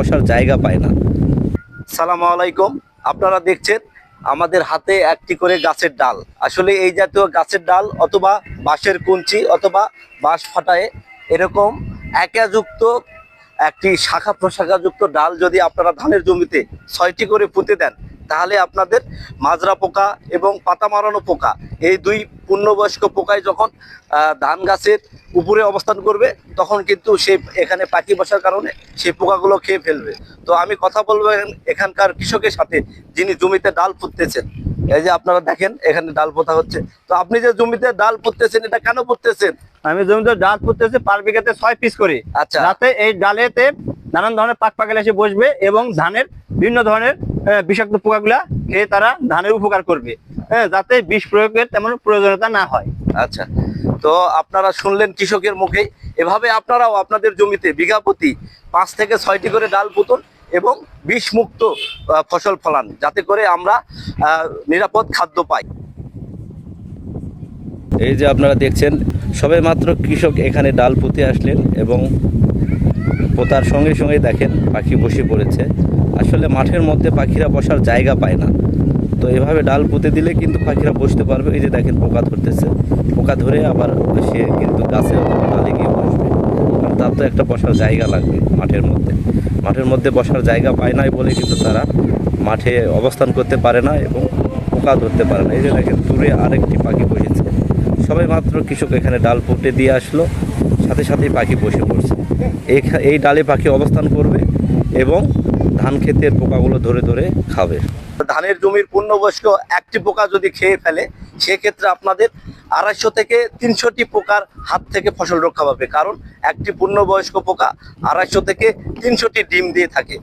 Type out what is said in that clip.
বসার জায়গা পায় না। সালাম আলাইকুম। আপনারা দেখছেন আমাদের হাতে একটি করে গাছের ডাল। আসলে এই জাতীয় গাছের ডাল অথবা বাঁশের কুঞ্চি অথবা বাঁশ ফাটায় এরকম একাযুক্ত একটি শাখা প্রশাখাযুক্ত ডাল যদি আপনারা ধানের জমিতে ছয়টি করে পুঁতে দেন, তাহলে আপনাদের মাজরা পোকা এবং পাতা মারানো পোকা এই দুই পূর্ণবয়স্ক পোকায় যখন ধান গাছের উপরে অবস্থান করবে তখন কিন্তু সে এখানে পাখি বসার কারণে সেই পোকাগুলো খেয়ে ফেলবে। তো আমি কথা বলব এখানকার কৃষকের সাথে যিনি জমিতে ডাল পুঁততেছেন। এই যে আপনারা দেখেন এখানে ডাল পোতা হচ্ছে। তো আপনি যে জমিতে ডাল পুঁততেছেন এটা কেন পুঁততেছেন? আমি জমিতে ডাল পুঁততেছি পার বিঘাতে ছয় পিস করে। আচ্ছা। যাতে এই ডালেতে নানান ধরনের পাক পাকালে এসে বসবে এবং ধানের বিভিন্ন ধরনের বিষাক্ত পোকাগুলা খেয়ে তারা ধানের উপকার করবে। হ্যাঁ যাতে বিষ প্রয়োগের তেমন প্রয়োজনীয়তা না হয়। আচ্ছা তো আপনারা শুনলেন কৃষকের মুখে এভাবে আপনারাও আপনাদের জমিতে বিঘা প্রতি পাঁচ থেকে ছয়টি করে ডাল পুতুন এবং বিষমুক্ত ফসল ফলান যাতে করে আমরা নিরাপদ খাদ্য পাই। এই যে আপনারা দেখছেন সবে মাত্র কৃষক এখানে ডাল পুঁতে আসলেন এবং পোতার সঙ্গে সঙ্গে দেখেন পাখি বসে পড়েছে। আসলে মাঠের মধ্যে পাখিরা বসার জায়গা পায় না। তো এভাবে ডাল পুঁতে দিলে কিন্তু পাখিরা বসতে পারবে। এই যে দেখেন পোকা ধরতেছে। পোকা ধরে আবার সে কিন্তু গাছে ডালে গিয়ে বসবে। কারণ তার তো একটা বসার জায়গা লাগবে মাঠের মধ্যে। মাঠের মধ্যে বসার জায়গা পায় নাই বলে কিন্তু তারা মাঠে অবস্থান করতে পারে না এবং পোকা ধরতে পারে না। এই যে দেখেন দূরে আরেকটি পাখি বসেছে। সবাই মাত্র কৃষক এখানে ডাল পুঁতে দিয়ে আসলো। সাথে সাথেই পাখি বসে পড়ছে। এই ডালে পাখি অবস্থান করবে এবং ধান ক্ষেতের পোকাগুলো ধরে ধরে খাবে। ধানের জমির পূর্ণবয়স্ক একটি পোকা যদি খেয়ে ফেলে, সেক্ষেত্রে আপনাদের আড়াইশো থেকে তিনশোটি পোকার হাত থেকে ফসল রক্ষা পাবে। কারণ একটি পূর্ণবয়স্ক পোকা আড়াইশো থেকে তিনশোটি ডিম দিয়ে থাকে।